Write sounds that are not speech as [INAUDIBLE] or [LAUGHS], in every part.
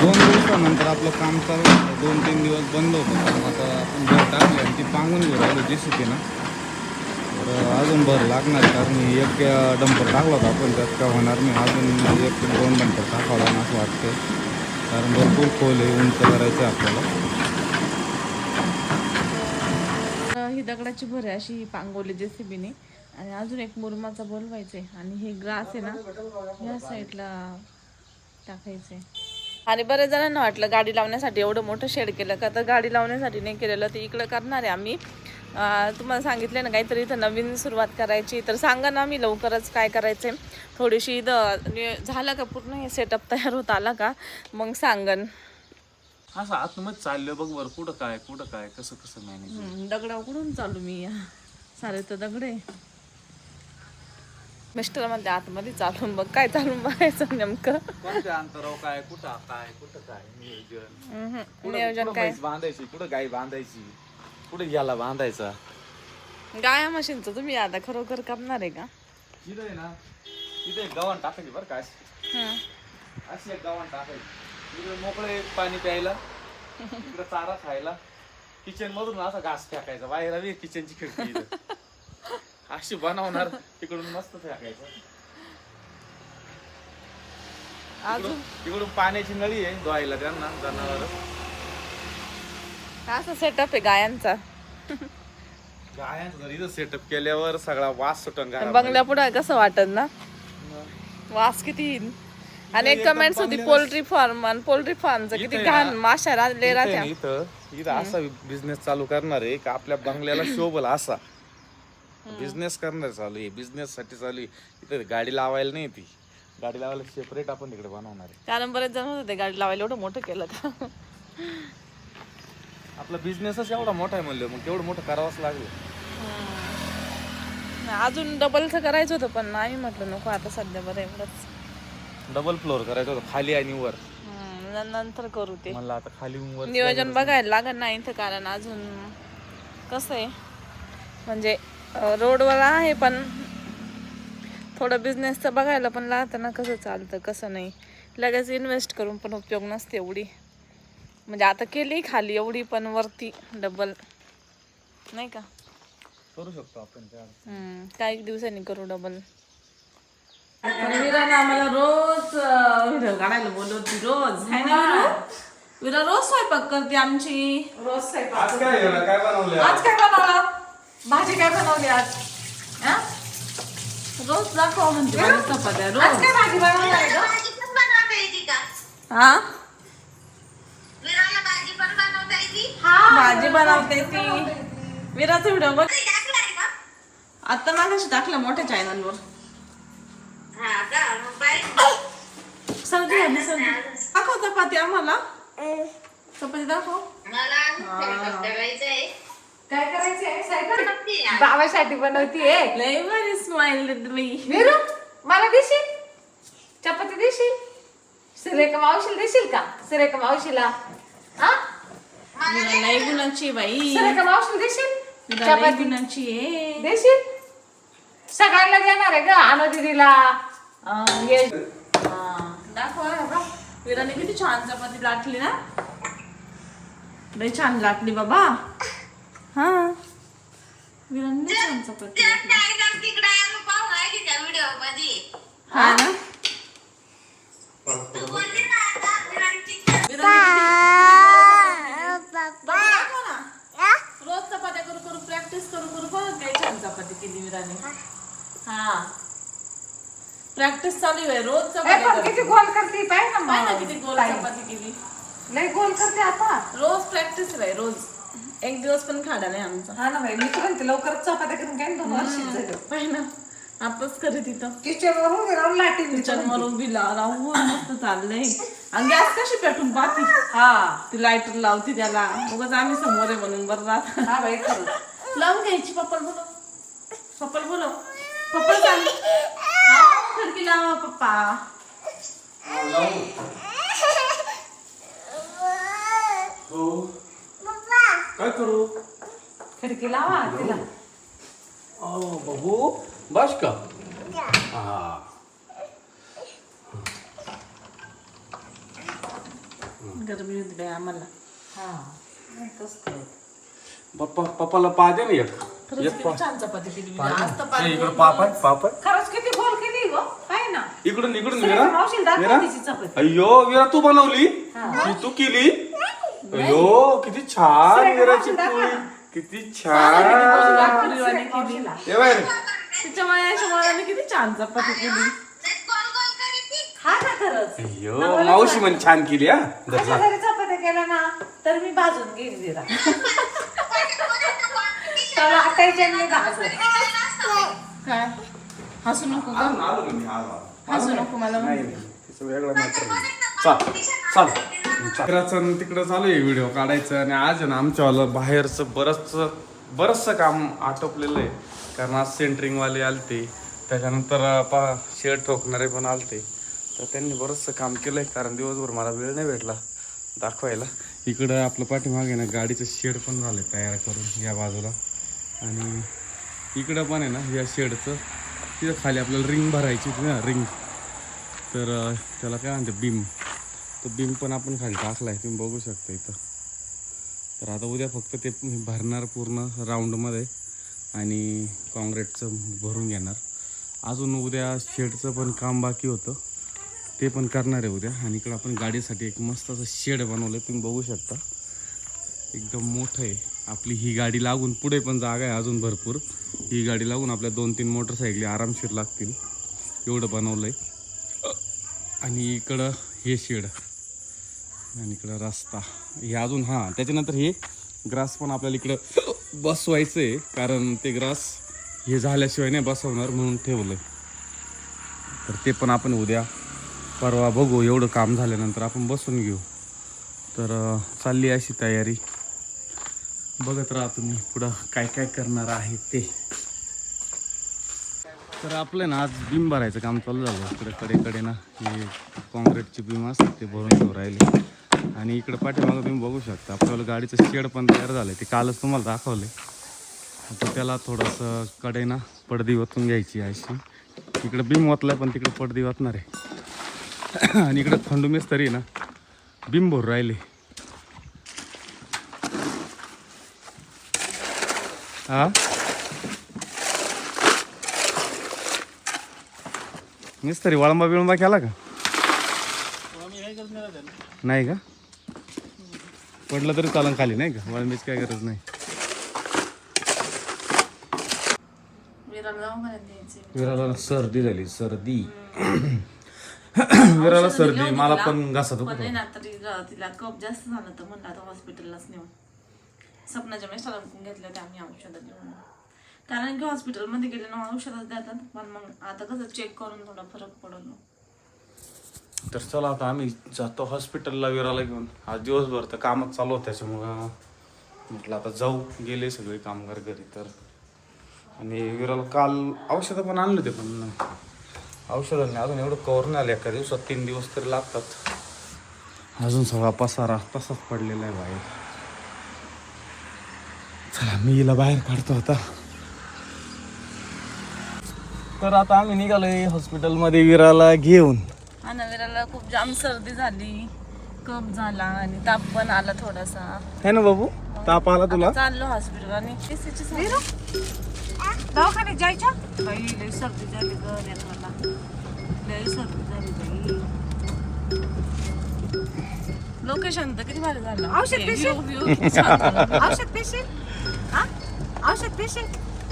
दोन दिवसानंतर आपलं काम चालू होतं. दोन तीन दिवस बंद होतं. काम आता आपण भर टाकली आणि ती पांगून घेऊन राहिलो जी सी ना. तर अजून भर लागणार कारण एक डंपर टाकला होता आपण. त्यात काय होणार नाही. अजून एक दोन डंपर टाकावा लागणार असं वाटतं कारण भरपूर खोल आहे. उंच करायचं आहे आपल्याला. तर ही दगडाची भर आहे. अशी ही पांगवली जेसीबीने आणि अजून एक मुरमाचा बोलवायचे आणि हे ग्रास आहे ना ह्या साईडला टाकायचं आहे आणि बरेच जणांना वाटलं गाडी लावण्यासाठी एवढं मोठं शेड केलं का? तर गाडी लावण्यासाठी नाही केलेलं ते इकडं करणार आहे आम्ही. तुम्हाला सांगितलं ना काहीतरी इथं नवीन सुरुवात करायची. तर सांगा ना मी लवकरच काय करायचं आहे थोडीशी इथं झालं का पूर्ण हे सेटअप तयार होत आला का? मग सांगन. असं आतमध्ये चाललं बघ बरं कुठं काय कुठं काय कसं कसं मॅनेज दगडावर कुठून चालू मी सारे तर दगड. आहे मिस्टर म्हणते आतमध्ये चालून बघ काय चालून बघायचं नेमकं? कोणत्या अंतराव काय कुठं काय कुठं काय नियोजन? कुठं- नियोजन कुठं काय? म्हैस बांधायची कुठं गाई बांधायची कुठं याला बांधायचा? गाया मशीनचं तुम्ही आता खरोखर करणार आहे का? तिथं आहे ना तिथे एक गव्हाण टाकायची बरं का अशी. हं. अशी एक गव्हाण टाकायची. इकडे मोकळे पाणी प्यायला इकडे चारा खायला. किचन मधून असा घास फेकायचा बाहेर आली किचनची खिडकी इथं. अशी बनवणार तिकडून मस्त अजून? तिकडून पाण्याची नळी आहे धुवायला त्यांना जनावर. असा सेटअप आहे गायांचा. गायांचं जर इथं सेटअप केल्यावर सगळा वास सुटन घरामध्ये. बंगल्या पुढे कसं वाटत ना? वास किती येईल आणि एक कमेंट्स होती पोल्ट्री फार्म आणि पोल्ट्री फार्मचं किती इथे घाण ना- माशा राहिले इथं आहे राहत्या ना इथं इथं असा बिझनेस चालू करणार आहे का आपल्या बंगल्याला [CLEARS THROAT] शोभल असा. बिझनेस करणार चालू आहे. बिझनेस साठी चालू आहे. इथं गाडी लावायला नाही ती. गाडी लावायला सेपरेट आपण तिकडे बनवणार आहे. कारण बरेच जण होते गाडी लावायला एवढं मोठं केलं तर आपला बिझनेसच एवढा मोठा आहे म्हणलं मग तेवढं मोठं करावंच लागलं. अजून डबलचं करायचं होतं पण नाही म्हटलं नको आता सध्या बरं एवढंच. डबल फ्लोअर करायचं होतं खाली आणि वर. नंतर करू ते. म्हणलं आता खाली नियोजन बघायला लागत नाही इथं कारण अजून कसं आहे म्हणजे रोडवर आहे पण थोडं बिझनेसचं बघायला पण लागतं ना कसं चालतं कसं नाही. लगेच इन्व्हेस्ट करून पण उपयोग नसते एवढी. म्हणजे आता केली खाली एवढी पण वरती डबल नाही का? करू शकतो आपण काही दिवसांनी करू डबल वीराने आम्हाला रोज व्हिडिओ काढायला बोलवती रोज. है ना? विरू? विरा रोज स्वयंपाक करते आमची. रोज स्वयंपाक आज काय काय बनवलं आज काय बनवलं? भाजी काय बनवली आज? हा? रोज दाखव म्हणते चपात्या रोज. काय भाजी भाजी पण बनवता येते का? हा? विराला भाजी पण बनवता येते भाजी बनवते ती. विराचा व्हिडिओ बघ. ते टाकलाय का? आता टाकला मोठ्या चॅनलवर हा का? मग बाई सर्दी झाली सर्दी दाखव चपाती आम्हाला. चपाती दाखव. मला करायचा आहे. काय करायचंय? सायकल. बाबासाठी बनवतीये लय भारी स्माइल तुम्ही विरू मला देशील? चपाती देशील? सुरेखा मावशीला देशील का? सुरेखा मावशीला. हा? लय गुणाची आहे बाई. सुरेखा मावशीला देशील? लय चपाती. गुणाची आहे. देशील? सगळ्यांना देणार आहे ग आनो दिदीला. अं, ये. हा. दाखवा. हे बघ. विराने किती छान चपाती लाटली ना. लय छान लाटली बाबा. हा. विराने हा ना. रोज चपात्या करू करू प्रॅक्टिस करू करू परत काय छान चपाती केली विराने. हा. प्रॅक्टिस चालू आहे रोज चपाती. किती गोल करते पाय ना. किती गोल. चपाती केली. लय गोल करते आता. रोज प्रॅक्टिस आहे रोज. एक दिवस पण खाडा नाही आमचा. हा ना बाई मी तर म्हणते लवकरच चपात्या करून काय दोन वर्ष झालं पाय ना. आताच करे तिथं. किचन वरून राहून लाटीन किचन मरून बी ला- राहून मस्त चाललंय. आणि गॅस कशी पेटून पाहती? हा. ती लाईटर लावती त्याला. उगाच आम्ही समोर आहे म्हणून बरं राहत. हा बाई लावून घ्यायची पप्पल बोलव. पप्पल बोलव. पप्पल सांग. हा, खिडकी लावा पप्पा. काय करू? खिडकी लावा तिला. बघू. बस का? हा. गरमी होती बाई आम्हाला. हा. काय. पप्पा पप्पाला पा दे ना एक. खरंच एक किती पा. छान चपाती केली मी. आज तर इकडं खरंच किती गो. काय ना. इकडून इकडून सुरेखा विरा मावशीला दाखव विरा तिची चपाती. अय्यो विरा तू बनवली? ही. तू केली? अय्यो किती छान दाखव. पोळी. किती छान. केली ये बाहेर. किती छान चपाती केली. गोल गोल करीती हा ना खरंच अय्यो मावशी म्हण छान केली हा. चपात्या केल्या ना तर मी भाजून घेईन जरा त्याला आटायचे आणि मी भाजून. काय? हसू नको आलो मी, आलो. हसू नको मला. नाही नाही तिचं वेगळं मॅटर नाही चाल चाल. तिकडचं तिकडं चालू आहे व्हिडिओ काढायचं आणि आज ना आमच्यावाला बाहेरचं बरंचसं बरंचसं काम आटोपलेलं आहे. कारण आज सेंटरिंगवाले आलते. त्याच्यानंतर पा शेड ठोकणारे पण आलते. तर त्यांनी बरंचसं काम केलं आहे कारण दिवसभर मला वेळ नाही भेटला दाखवायला. इकडं आपलं पाठीमागे ना गाडीचं शेड पण झालं तयार करून या बाजूला. आणि इकडं पण आहे ना या शेडचं तिथं खाली आपल्याला रिंग भरायची होती ना रिंग तर त्याला काय म्हणते बीम तो बिम पण आपण खाली टाकलाय तुम्ही बघू शकता इथं. तर आता उद्या फक्त ते भरणार पूर्ण राऊंडमध्ये आणि काँक्रीटचं भरून घेणार. अजून उद्या शेडचं पण काम बाकी होतं. ते पण करणार आहे उद्या. आणि इकडं आपण गाडीसाठी एक मस्त असं शेड बनवलं आहे तुम्ही बघू शकता. एकदम मोठं आहे. आपली ही गाडी लागून पुढे पण जागा आहे अजून भरपूर. ही गाडी लागून आपल्या दोन तीन मोटरसायकली आरामशीर लागतील. एवढं बनवलं आहे आणि इकडं हे शेड. आणि इकडं रस्ता. हे अजून हां त्याच्यानंतर हे ग्रास पण आपल्याला इकडं बसवायचं आहे कारण ते ग्रास हे झाल्याशिवाय नाही बसवणार म्हणून ठेवलं तर ते पण आपण उद्या परवा बघू. एवढं काम झाल्यानंतर आपण बसून घेऊ. तर चालली अशी तयारी. बघत राहा तुम्ही पुढं काय काय करणार आहे ते. तर आपलं ना आज बीम भरायचं काम चालू झालं. इकडे कडेकडे ना हे काँक्रीटची बीम असतात ते भरून घेऊ राहिले. आणि इकडे पाठीमागं तुम्ही बघू शकता. आपल्याला गाडीचं शेड पण तयार झालं ते कालच तुम्हाला दाखवले आता त्याला थोडंसं कडे ना पडदी ओतून घ्यायची अशी. इकडे बीम ओतलाय पण तिकडे पडदी ओतणार आहे. [CLEARS THROAT] आणि इकडे खंडू मिस्त्री ना बीम भरू राहिले. हा मिस्त्री वळंबा बिळंबा केला का नाही का? पडलं तरी चालन खाली नाही का? वळंबीच काय गरज नाही. विराला सर्दी झाली सर्दी. [CLEARS THROAT] विराला सर्दी मला पण घासा पण दुखत नाही ना तरी ग- तिला कप जास्त झालं तर म्हणलं आता हॉस्पिटललाच सपनाच्या मेस्टाला होत्या आम्ही औषधं कारण की हॉस्पिटलमध्ये गेले ना औषधं देतात पण मग आता कसं चेक करून थोडा फरक पडलो तर चला आता आम्ही जातो हॉस्पिटलला विराला घेऊन. आज दिवसभर तर कामच चालू होतं त्याच्यामुळं. म्हटलं आता जाऊ. गेले सगळे कामगार घरी तर. आणि विराला काल औषधं पण आणले होते पण औषधांनी अजून एवढं कवर नाही आलं एका दिवसात. तीन दिवस तरी लागतात. अजून सगळा पसारा तसाच पडलेला आहे बाहेर. चला मी हिला बाहेर काढतो आता. तर आता आम्ही निघालोय हॉस्पिटलमध्ये विराला घेऊन. आणि विराला खूप जाम सर्दी झाली कप झाला आणि ताप पण आला थोडासा. है ना बाबू? ताप आला तुला? चाललो हॉस्पिटल आणि सर्दी. दवाखान्यात जायच्या? बाई लई सर्दी झाली ग मला. लई सर्दी झाली बाई. लोकेशन तर किती भारी झालं. औषध झालं. [LAUGHS] औषध पेशील? हा? औषध पेशील?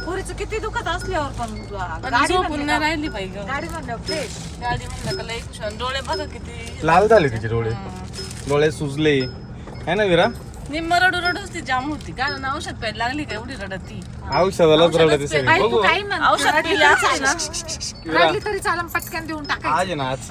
पोरीचं किती दुखत असल्यावर पण पण गाडी राहिली पाहिजे गाडी म्हणलं फ्रेश. गाडी म्हणलं का लई छान डोळे बघा किती लाल झाले तिचे डोळे. डोळे सुजले. है ना विरा? निम्म रडू रडूच ती जाम होती. कारण औषध प्यायला लागली का एवढी रडत? ती औषधालाच रडते सगळे बाई बघू. तू काही म्हण औषध पिली असेल ना? विरा. रडली तरी चालम पटकन देऊन टाकायचं. आज आहे ना आज.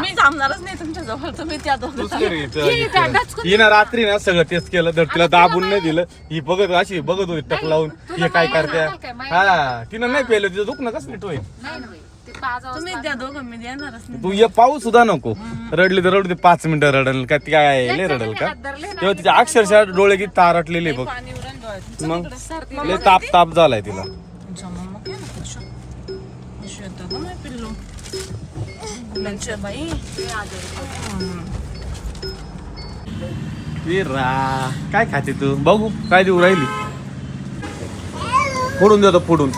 मी थांबणारच नाही तुमच्या जवळ तुम्ही त्या तूच दोघं कर इथं. ही त्या डचकून- ना रात्री ना सगळं तेच केलं. तर तिला दाबून नाही दिलं ही बघत अशी बघत होती टक लावून. हे काय करते काय, हा तिनं नाही पेलं तिचं दुखणं कसं नीट होईल? नाही ना बाई ते पाच तुम्ही दोघं मी देणारच नाही. तू ये पाऊस सुद्धा नको. रडली तर रडू दे पाच मिनिटं रडल का ती काय लय रडल का? तेव्हा तिच्या अक्षरशः डोळे किती तारटलेले बघ. पाणी उरण डोळ्यात मग? लय ताप ताप झालाय तिला. मम्मा काय येतं पिल्लू. बाई. विरा काय खाते तू? बघू काय देऊ राहिली. फोडून देतो फोडून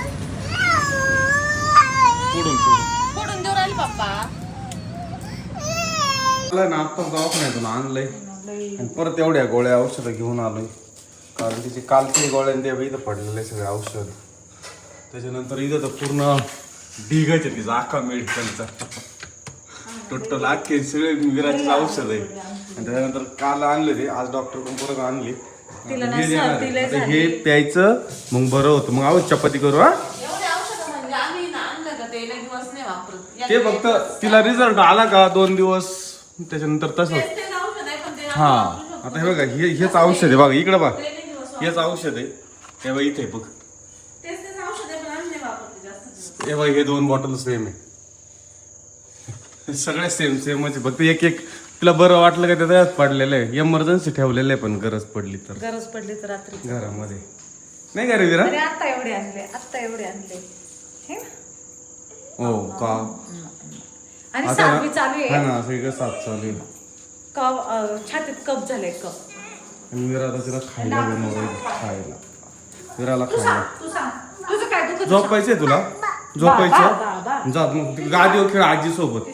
फोडून फोडून देऊ राहील पप्पा मला ना आत्ता दवाखान्यातून आणलंय. आणि परत एवढ्या गोळ्या औषधं घेऊन आलोय. कारण तिचे कालचे गोळ्या ते इथं पडलेले सगळे औषध. त्याच्यानंतर इथं तर पूर्ण ढिगाच आहे तिचा अख्खा मेडिकलचा. टोटल अख्खे सगळे विराचे औषध आहे. आणि त्याच्यानंतर काल आणले ते आज डॉक्टरकडून परत आणले. हे प्यायचं मग बरं होतं. मग आहोत चपाती करू हा? म्हणजे ते फक्त तिला रिझल्ट आला का दोन दिवस? त्याच्यानंतर तसंच तेच तेच औषध आहे पण ते हा. आता हे बघा हे हेच औषध आहे बघा इकडे बघा. हेच औषध आहे. हे बघा इथे बघ. तेच तेच औषध आहे पण आम्ही नाही वापरते जास्त हे बघा हे दोन बॉटल सेम आहे. सगळे सेम सेमच आहे फक्त एक एक तुला बरं वाटलं का त्याच्यात पडलेलं आहे. इमर्जन्सी ठेवलेलं आहे पण गरज पडली तर. गरज पडली तर रात्री. घरामध्ये. नाही का रे विरा? तरी आता एवढे आणले आता एवढे आणले. हे ना? हो का? आणि आता सातवी ना- चालू हा आहे ना सगळं चालू आहे. कप अं, छातीत कप झाले कप. आणि आता तिला खायला बनवलं खायला. विराला खायला. तू सांग. तुझं काय दुखत झोपायचंय तुला? झोपायचं? जा मग गादीवर खेळ आजी सोबत